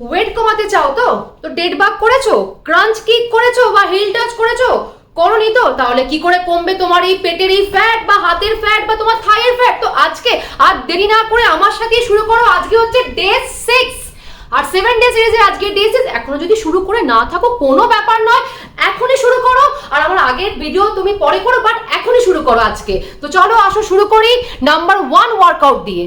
Wait কমাতে চাও তো? তো ডেড বাক করেছ? ক্রাঞ্চ কিক করেছ বা হিল টাচ করেছ? করনি তো? তাহলে কি করে কমবে তোমার এই পেটের এই ফ্যাট বা হাতের ফ্যাট বা তোমার থাইয়ের ফ্যাট তো আজকে আর দেরি না করে আমার সাথে শুরু করো। আজকে হচ্ছে ডে সিক্স আর সেভেন ডে সিরিজে আজকে ডে সিক্স এখনও যদি শুরু করে না থাকো, কোনো ব্যাপার নয়। এখনই শুরু করো। আর আমার আগের ভিডিও তুমি পরে করো বাট এখনই শুরু করো আজকে। তো চলো আসো শুরু করি নাম্বার ওয়ান ওয়ার্কআউট দিয়ে।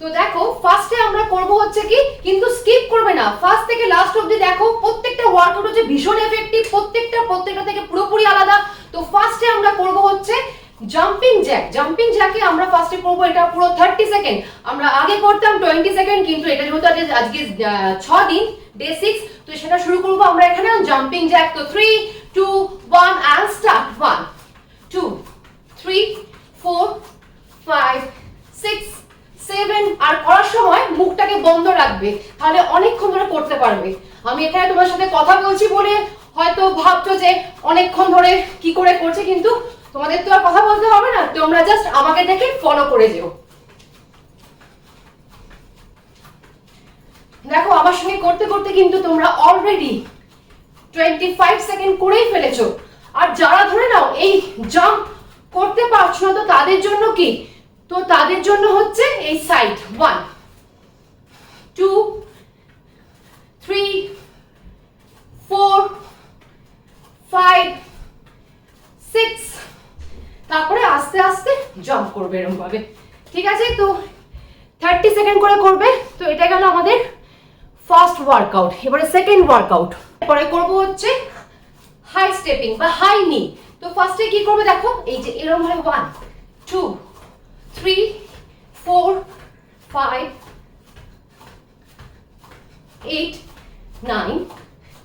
তো দেখো ফার্স্টে আমরা করব হচ্ছে কি, কিন্তু স্কিপ করবে না। ফার্স্ট থেকে লাস্ট অবধি দেখো, প্রত্যেকটা ওয়ার্কআউট হচ্ছে ভীষণ এফেক্টিভ প্রত্যেকটা প্রত্যেকটা থেকে পুরোপুরি আলাদা। তো ফার্স্টে আমরা করব হচ্ছে জাম্পিং জ্যাক জাম্পিং জ্যাকে আমরা ফার্স্টে করব এটা পুরো থার্টি সেকেন্ড আমরা আগে করতাম টোয়েন্টি সেকেন্ড কিন্তু এটা যেহেতু আজকে আজকে ছ দিন ডে সিক্স তো সেটা শুরু করব আমরা এখানে জাম্পিং জ্যাক তো three two one and start one two three four five six seven আর করার সময় মুখটাকে বন্ধ রাখবে, তাহলে অনেকক্ষণ ধরে করতে পারবে। আমি এখানে তোমার সাথে কথা বলছি বলে হয়তো ভাবছ যে অনেকক্ষণ ধরে কি করে করছে, কিন্তু তোমাদের তো আর কথা বলতে হবে না। তোমরা জাস্ট আমাকে দেখে ফলো করে যেও। দেখো, আমার সঙ্গে করতে করতে কিন্তু তোমরা অলরেডি টোয়েন্টি ফাইভ সেকেন্ড করেই ফেলেছো। আর যারা ধরে নাও, এই জাম্প করতে পারছ না, তো তাদের জন্য কি? তো তাদের জন্য হচ্ছে এই side one two three four five six তারপরে আস্তে আস্তে জাম্প করবে এরকম ভাবে ঠিক আছে? তো থার্টি সেকেন্ড করে করবে। তো এটা গেল আমাদের ফার্স্ট ওয়ার্কআউট এবারে সেকেন্ড ওয়ার্কআউট পরে করব হচ্ছে হাই স্টেপিং বা হাই নি তো ফার্স্টে কি করবে দেখো? এই যে এরকম ভাবে one two three four five eight nine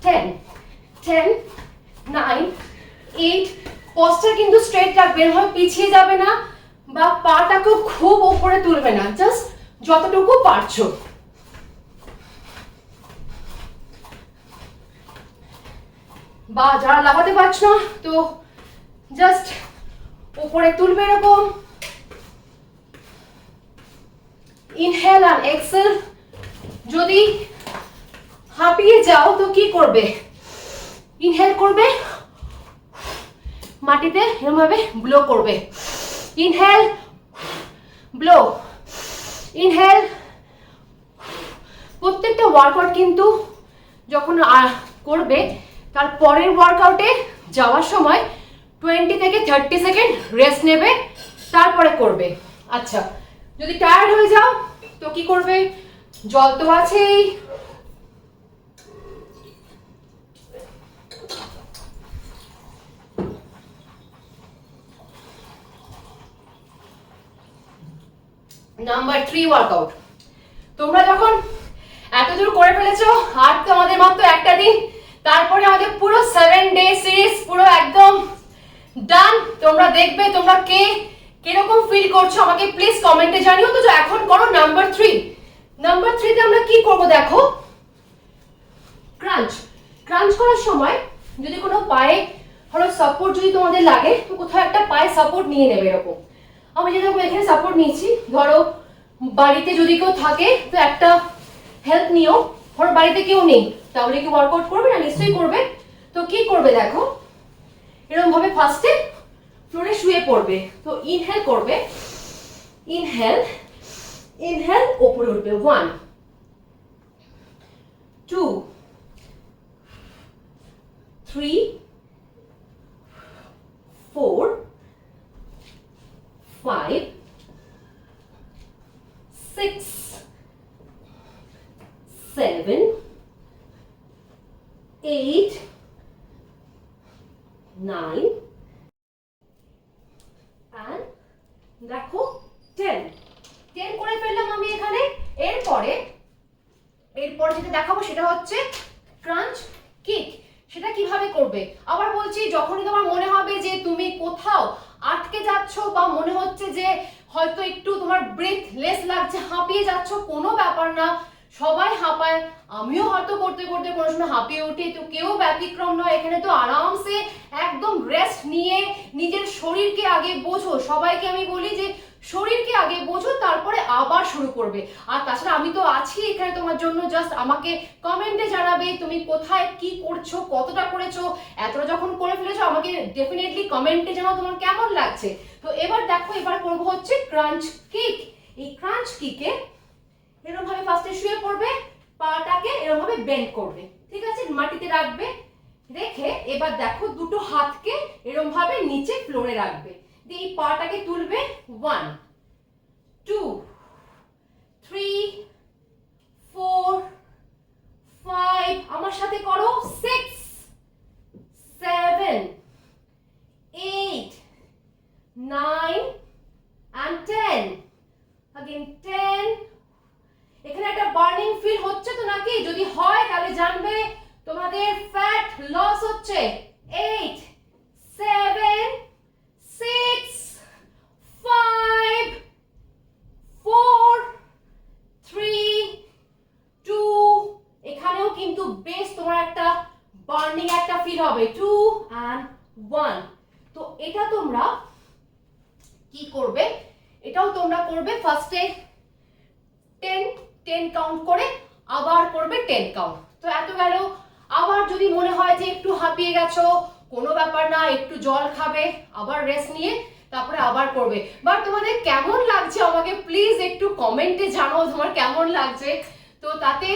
ten ten nine eight posture কিন্তু স্ট্রেট রাখবে এরকম পিছিয়ে যাবে না বা পাটাকেও খুব ওপরে তুলবে না জাস্ট যতটুকু পারছ। বা যারা লাগাতে পারছ না, তো জাস্ট উপরে তুলবে এরকম। ইনহেল আর এক্সেল যদি হাঁপিয়ে যাও তো কি করবে? ইনহেল করবে, মাটিতে এরকমভাবে ব্লো করবে। ইনহেল ব্লো ইনহেল প্রত্যেকটা ওয়ার্কআউট কিন্তু যখন করবে, তার পরের ওয়ার্কআউটে যাওয়ার সময় টোয়েন্টি থেকে থার্টি সেকেন্ড রেস্ট নেবে, তারপরে করবে। আচ্ছা যদি টায়ার্ড হয়ে যাও, তো কি করবে? জল তো আছেই। নাম্বার থ্রি ওয়ার্কআউট তোমরা যখন এত দূর করে ফেলেছো আর তো আমাদের মাত্র একটা দিন, তারপরে আমাদের পুরো সেভেন ডে সিরিজ পুরো একদম ডান তোমরা দেখবে, তোমরা কে কীরকম ফিল করছ, আমাকে প্লিজ কমেন্টে জানিও। তো এখন করো নাম্বার থ্রি নাম্বার থ্রিতে আমরা কি করব দেখো? ক্রাঞ্চ ক্রাঞ্চ করার সময় যদি কোনো পায়ে ধরো সাপোর্ট যদি তোমাদের লাগে, তো কোথাও একটা পায়ে সাপোর্ট নিয়ে নেবে এরকম। আমি যেরকম এখানে সাপোর্ট নিয়েছি। ধরো, বাড়িতে যদি কেউ থাকে, তো একটা হেল্প নিও। ধরো, বাড়িতে কেউ নেই, তাহলে কি ওয়ার্কআউট করবে না? নিশ্চয়ই করবে। তো কি করবে দেখো? এরকম ভাবে ফার্স্টে ফ্লোরে শুয়ে পড়বে। তো ইনহেল করবে। ইনহেল ইনহেল ওপরে উঠবে। One two three four five six seven eight nine and দেখো টেন টেন করে ফেললাম আমি এখানে। এরপরে, এরপর যেটা দেখাবো সেটা হচ্ছে ক্রাঞ্চ কিক সেটা কীভাবে করবে? আবার বলছি, যখনই তোমার মনে হবে যে তুমি কোথাও আটকে যাচ্ছ বা মনে হচ্ছে যে হয়তো একটু তোমার ব্রেথ লেস লাগছে, হাঁপিয়ে যাচ্ছ, কোনো ব্যাপার না। সবাই হাঁপায়। আমিও হয়তো করতে করতে কোনো সময় হাঁপিয়ে উঠি, তো কেউ ব্যতিক্রম নয়। এখানে তো আরামসে একদম রেস্ট নিয়ে নিজের শরীরকে আগে বোঝো। সবাইকে আমি বলি যে শরীরকে আগে বোঝো, তারপরে আবার শুরু করবে। আর তাছাড়া আমি তো আছি এখানে তোমার জন্য জাস্ট আমাকে কমেন্টে জানাবে তুমি কোথায়, কি করছ, কতটা করেছ, এতটা যখন করে ফেলেছো, আমাকে ডেফিনেটলি কমেন্টে জানাও তোমার কেমন লাগছে। তো এবার দেখো, এবার করব হচ্ছে ক্রাঞ্চ কিক এই ক্রাঞ্চ কিকে এরকম ভাবে ফার্স্টে শুয়ে পড়বে, পাটাকে এরকম ভাবে বেন্ড করবে। ঠিক আছে? মাটিতে রাখবে, রেখে এবার দেখো দুটো হাতকে এরকম ভাবে নিচে ফ্লোরে রাখবে। এই পাটাকে তুলবে one two three four five আমার সাথে করো six seven eight nine and ten again ten এখানে একটা বার্নিং ফিল হচ্ছে তো নাকি যদি হয় তাহলে জানবে তোমাদের ফ্যাট লস হচ্ছে eight seven six five four three two এখানেও কিন্তু বেশ তোমার একটা বার্নিং একটা ফিল হবে টু অ্যান্ড ওয়ান তো এটা তোমরা কি করবে? এটাও তোমরা করবে ফার্স্টে টেন টেন কাউন্ট করে আবার করবে টেন কাউন্ট তো এত গেল, আবার যদি মনে হয় যে একটু হাঁপিয়ে গেছো, কোনো ব্যাপার না, একটু জল খাবে, আবার রেস্ট নিয়ে তারপরে আবার করবে। বাট তোমাদের কেমন লাগছে আমাকে প্লিজ একটু কমেন্টে জানাও তোমার কেমন লাগছে। তো তাতে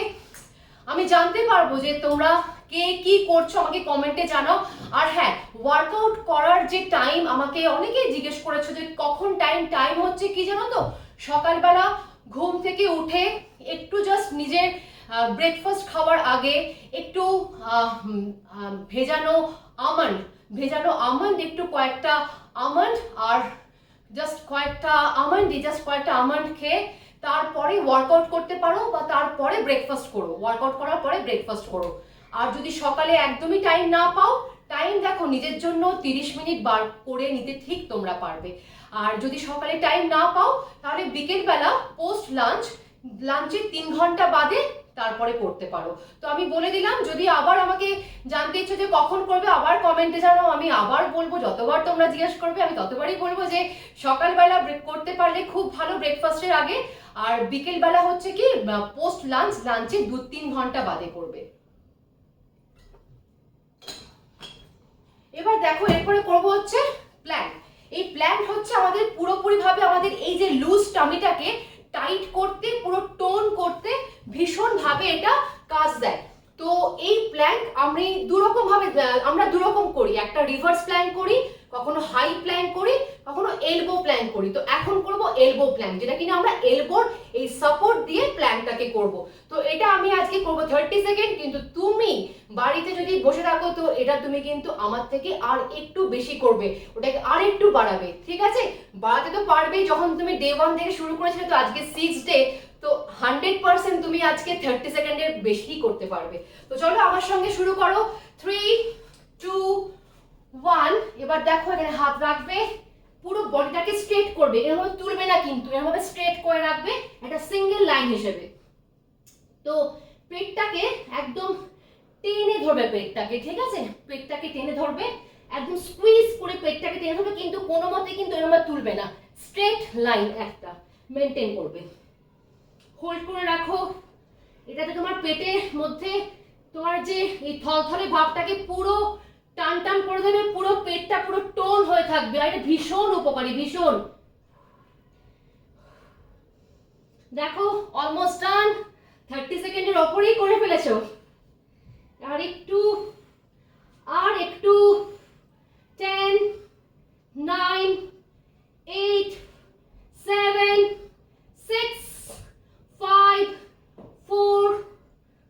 আমি জানতে পারব যে তোমরা কে কি করছ আমাকে কমেন্টে জানাও। আর হ্যাঁ ওয়ার্কআউট করার যে টাইম আমাকে অনেকেই জিজ্ঞেস করেছ যে কখন টাইম টাইম হচ্ছে কি জানো তো? সকালবেলা ঘুম থেকে উঠে একটু জাস্ট নিজের ব্রেকফাস্ট খাওয়ার আগে একটু ভেজানো আমন্ড ভেজানো আমন্ড একটু কয়েকটা আমন্ড আর জাস্ট কয়েকটা আমন্ড জাস্ট কয়েকটা আমন্ড খেয়ে তারপরে ওয়ার্কআউট করতে পারো বা তারপরে ব্রেকফাস্ট করো। ওয়ার্কআউট করার পরে ব্রেকফাস্ট করো। আর যদি সকালে একদমই টাইম না পাও টাইম দেখো নিজের জন্য তিরিশ মিনিট বার করে নিতে ঠিক তোমরা পারবে। আর যদি সকালে টাইম না পাও, তাহলে বিকেলবেলা পোস্ট লাঞ্চ লাঞ্চের তিন ঘণ্টা বাদে তারপরে করতে পারো। তো আমি বলে দিলাম, যদি আবার আমাকে জানতে ইচ্ছে যে কখন করবে, আবার কমেন্টে জানাও, আমি আবার বলব, যতবার তোমরা জিজ্ঞেস করবে, আমি ততবারই বলব যে সকালবেলা ব্রেক করতে পারলে খুব ভালো ব্রেকফাস্টের আগে। আর বিকেলবেলা হচ্ছে কি পোস্ট লাঞ্চ লাঞ্চে দু তিন ঘণ্টা বাদে করবে। এবার দেখো, এরপরে করব হচ্ছে প্ল্যান এই প্ল্যান হচ্ছে আমাদের পুরোপুরিভাবে আমাদের এই যে লুজ টামিটাকে টাইট করতে, পুরো টোন করতে ভীষণভাবে এটা কাজ দেয়। তো এই প্ল্যাঙ্ক আমি দুরকমভাবে, আমরা দুরকম করি, একটা রিভার্স প্ল্যাঙ্ক করি কখনো হাই প্ল্যান করি, কখনো এলবো প্ল্যান করি। তো এখন করব এলবো প্ল্যান যেটা কিনা আমরা এলবোর এই সাপোর্ট দিয়ে প্ল্যানটাকে করব। তো এটা আমি আজকে করব থার্টি সেকেন্ড কিন্তু তুমি বাড়িতে যদি বসে থাকো, তো এটা তুমি কিন্তু আমার থেকে আর একটু বেশি করবে। ওটাকে আর একটু বাড়াবে, ঠিক আছে? বাড়াতে তো পারবেই যখন তুমি ডে ওয়ান থেকে শুরু করেছিলে, তো আজকে সিক্স ডে তো হান্ড্রেড পার্সেন্ট তুমি আজকে থার্টি সেকেন্ডের বেশি করতে পারবে। তো চলো আমার সঙ্গে শুরু করো। থ্রি টু ওয়ান এবার দেখো এখানে হাত রাখবে, পুরো বডিটাকে স্ট্রেট করবে। এরকম তুলবে না কিন্তু এরকম স্ট্রেট করে রাখবে একটা সিঙ্গেল লাইন হিসেবে। তো পেটটাকে একদম টেনে ধরবে পেটটাকে, ঠিক আছে? পেটটাকে টেনে ধরবে, একদম স্কুইজ করে পেটটাকে টেনে ধরবে, কিন্তু কোনো মতে কিন্তু এরকম তুলবে না। স্ট্রেট লাইন একটা মেনটেন করবে। হোল্ড করে রাখো। এটাতে তোমার পেটের মধ্যে তোমার যে এই থলথলে ভাবটাকে পুরো টান টান করে দেবে, পুরো পেটটা পুরো টোন হয়ে থাকবে, আর এটা ভীষণ উপকারী, ভীষণ। দেখো অলমোস্ট ডান থার্টি সেকেন্ডের ওপরেই করে ফেলেছো। আর একটু আর একটু ten nine eight seven six five four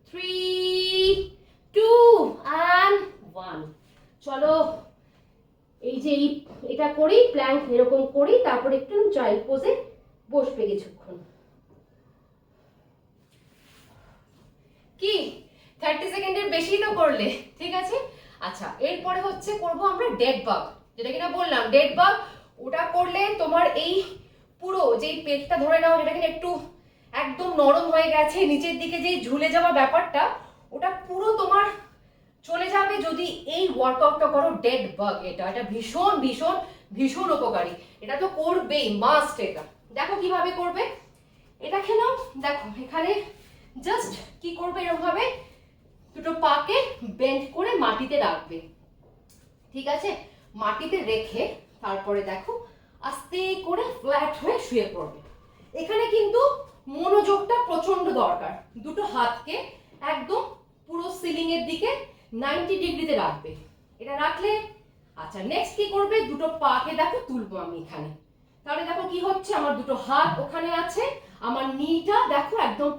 three two and one চলো এই যে এই এটা করি প্ল্যাঙ্ক এরকম করি তারপর একটু চাইল্ড পোজে বসবে কিছুক্ষণ। কি? থার্টি সেকেন্ডের বেশি তো করলে, ঠিক আছে? আচ্ছা এরপরে হচ্ছে করব আমরা ডেড বাগ যেটা কিনা বললাম ডেড বাগ ওটা করলে তোমার এই পুরো যেই পেটটা ধরে নাও, যেটা কিনা একটু একদম নরম হয়ে গেছে, নিচের দিকে যে ঝুলে যাওয়া ব্যাপারটা, ওটা পুরো তোমার চলে যাবে যদি এই ওয়ার্কআউটটা করো ডেড বাগ এটা এটা ভীষণ ভীষণ ভীষণ উপকারী। এটা তো করবেই মাস্ট এটা। দেখো কীভাবে করবে। এটা খেলেও দেখো, এখানে জাস্ট কি করবে এরকম ভাবে দুটো পাকে বেন্ড করে মাটিতে রাখবে। ঠিক আছে? মাটিতে রেখে তারপরে দেখো, আস্তে করে ফ্ল্যাট হয়ে শুয়ে পড়বে। এখানে কিন্তু মনোযোগটা প্রচণ্ড দরকার। দুটো হাতকে একদম পুরো সিলিং এর দিকে নাইনটি ডিগ্রিতে রাখবে। এটা রাখলে আচ্ছা নেক্সট কি করবে? দুটো পাকে দেখো, তুলবো আমি এখানে। তাহলে দেখো কি হচ্ছে? আমার দুটো হাত ওখানে আছে, আমার নিটা দেখো একদম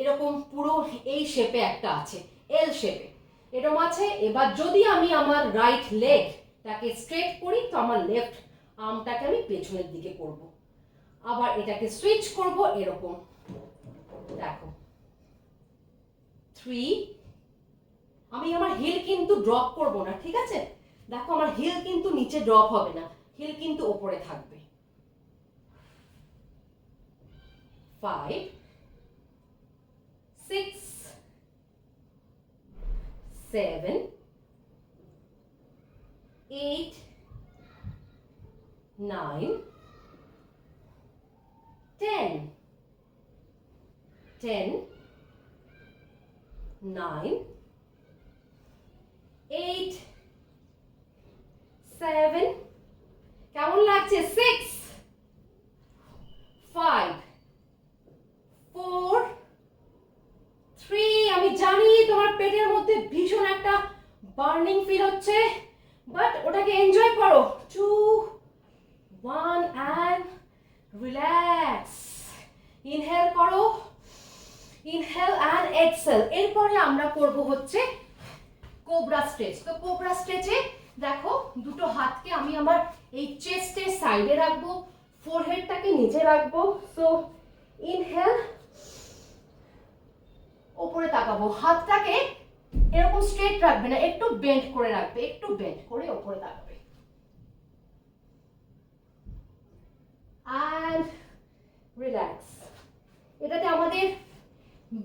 এরকম পুরো এই শেপে একটা আছে এল শেপে এরকম আছে, এবার যদি আমি আমার রাইট লেগটাকে স্ট্রেট করি, তো আমার লেফট আর্মটাকে আমি পেছনের দিকে করব। আবার এটাকে সুইচ করব এরকম। দেখো। থ্রি আমি আমার হিল কিন্তু ড্রপ করব না, ঠিক আছে? দেখো আমার হিল কিন্তু নিচে ড্রপ হবে না। হিল কিন্তু ওপরে থাকবে। Five six seven, eight, nine, ten, ten, nine, eight, seven, কেমন লাগছে? সিক্স ফাইভ ফোর থ্রি আমি জানি তোমার পেটের মধ্যে ভীষণ একটা বার্নিং ফিল হচ্ছে বাট ওটাকে এনজয় করো। Two one and relax inhale করো। ইনহেল অ্যান্ড এক্সেল এরপরে আমরা করব হচ্ছে কোবরা স্ট্রেচ তো কোবরা স্ট্রেচে দেখো, দুটো হাতকে আমি আমার এই চেস্টের সাইডে রাখব ফোরহেডটাকে নিচে রাখব সো ইনহেল ওপরে তাকাবো। হাতটাকে এরকম স্ট্রেট রাখবে না, একটু বেন্ড করে রাখবে, একটু বেন্ড করে ওপরে তাকাবে। অ্যান্ড রিল্যাক্স এটাতে আমাদের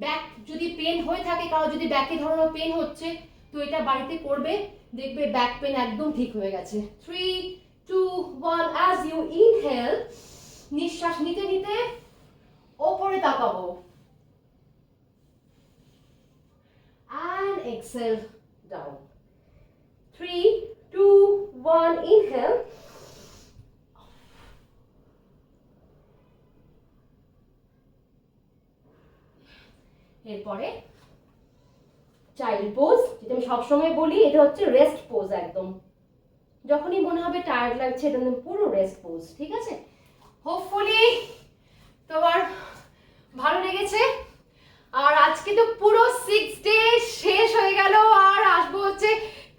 ব্যাক যদি পেন হয়ে থাকে, কারও যদি ব্যাকে ধরনের পেন হচ্ছে, তো এটা বাড়িতে করবে। দেখবে ব্যাক পেন একদম ঠিক হয়ে গেছে three two one as you inhale নিঃশ্বাস নিতে নিতে ওপরে তাকাবো and exhale down. Three, two, one. এরপরে চাইল্ড পোজ যেটা আমি সবসময় বলি, এটা হচ্ছে রেস্ট পোজ একদম। যখনই মনে হবে টায়ার্ড লাগছে, এটা পুরো রেস্ট পোজ ঠিক আছে? হোপফুলি তোমার ভালো লেগেছে। আর আজকে তো পুরো সিক্স ডে শেষ হয়ে গেল, আর আসব হচ্ছে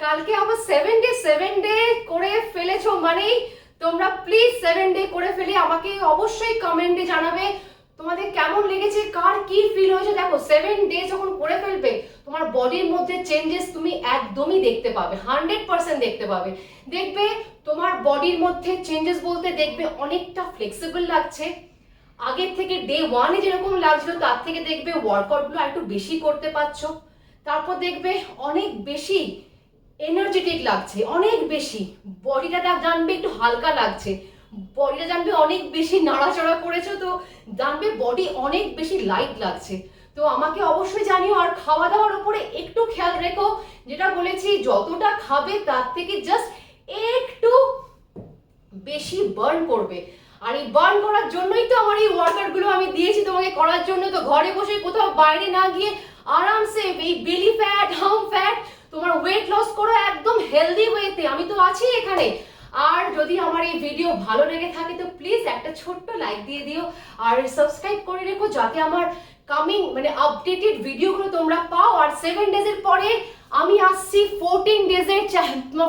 কালকে আবার সেভেন ডে সেভেন ডে করে ফেলেছো মানেই তোমরা প্লিজ সেভেন ডে করে ফেলে আমাকে অবশ্যই কমেন্টে জানাবে। তোমাদের কেমন লেগেছে? কার কি ফিল হয়েছে? দেখো সেভেন ডে যখন করে ফেলবে, তোমার বডির মধ্যে চেঞ্জেস তুমি একদমই দেখতে পাবে হান্ড্রেড পার্সেন্ট দেখতে পাবে। দেখবে, তোমার বডির মধ্যে চেঞ্জেস বলতে দেখবে অনেকটা ফ্লেক্সিবল লাগছে। আগের থেকে ডে ওয়ানে যেরকম লাগছিল, তার থেকে দেখবে ওয়ার্কআউটগুলো একটু বেশি করতে পারছ। তারপর দেখবে অনেক বেশি এনার্জেটিক লাগছে, অনেক বেশি। বডিটা জানবে একটু হালকা লাগছে। বডিটা জানবে অনেক বেশি নাড়াচাড়া করেছ, তো জানবে বডি অনেক বেশি লাইট লাগছে। তো আমাকে অবশ্যই জানিও, আর খাওয়া দাওয়ার উপরে একটু খেয়াল রেখো, যেটা বলেছি, যতটা খাবে তার থেকে জাস্ট একটু বেশি বার্ন করবে। আর এই বার্ন করার জন্যই তো আমার এই ওয়ার্কআউটগুলো আমি দিয়েছি তোমাকে করার জন্য, তো ঘরে বসে কোথাও বাইরে না গিয়ে আরামসে এই বেলি ফ্যাট হাম ফ্যাট তোমার ওয়েট লস করো একদম হেলদি ওয়েতে আমি তো আছি এখানে। আর যদি আমার এই ভিডিও ভালো লেগে থাকে, তো প্লিজ একটা ছোট্ট লাইক দিয়ে দিও আর সাবস্ক্রাইব করে রেখো যাতে আমার কামিং মানে আপডেটেড ভিডিওগুলো তোমরা পাও। আর সেভেন ডেজের পরে আমি আসছি ফোরটিন ডেজের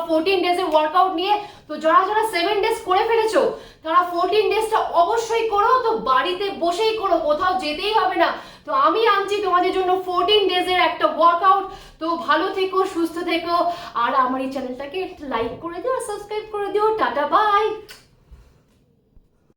ফোরটিন ডেজের ওয়ার্কআউট নিয়ে। তো যারা যারা সেভেন ডেজ করে ফেলেছো, তারা ফোরটিন ডেজটা অবশ্যই করো, তো বাড়িতে বসেই করো, কোথাও যেতেই হবে না। তো আমি আনছি তোমাদের জন্য ফোরটিন ডেজের একটা ওয়ার্কআউট তো ভালো থেকো, সুস্থ থেকো। আর আমার এই চ্যানেলটাকে লাইক করে দিও, আর সাবস্ক্রাইব করে দিও। Tata bye